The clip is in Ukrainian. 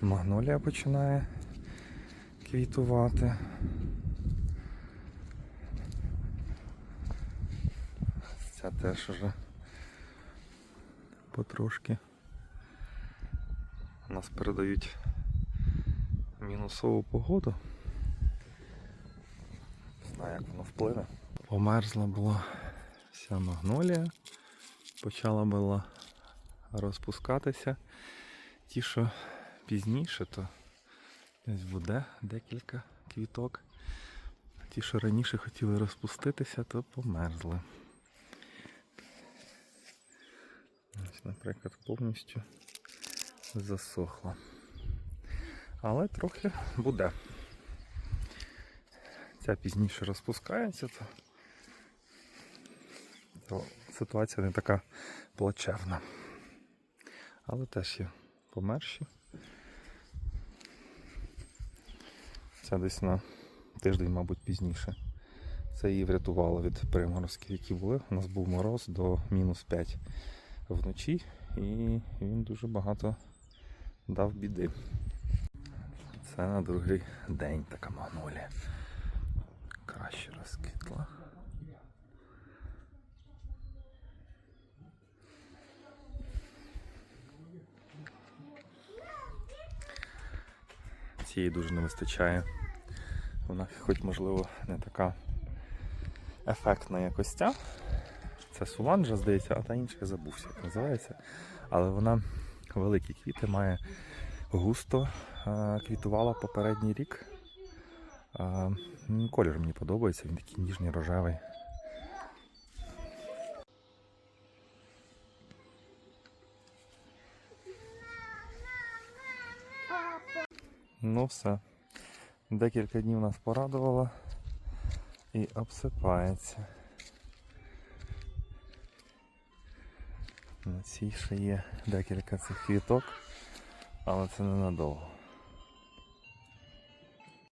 Магнолія починає квітувати. Ця теж уже потрошки. Нас передають мінусову погоду. Не знаю, як воно вплине. Померзла була вся магнолія. Почала була розпускатися. Ті, що пізніше, то десь буде декілька квіток. Ті, що раніше хотіли розпуститися, то померзли. Ось, наприклад, повністю засохла. Але трохи буде. Ця пізніше розпускається, то, то ситуація не така плачевна. Але теж є померші. Це десь на тиждень, мабуть, пізніше. Це її врятувало від приморозків, які були. У нас був мороз до мінус 5 вночі, і він дуже багато дав біди. Це на другий день така магнолія. Краще розквітла. Цієї дуже не вистачає. Вона хоч можливо не така ефектна якось ця. Це суланджа, здається, а та інша забувся, як називається. Але вона великі квіти має густо е, квітувала попередній рік. Е, Колір мені подобається, він такий ніжний рожевий. Ну все. Декілька днів нас порадувало і обсипається. На цій ще є декілька цих квіток, але це ненадовго.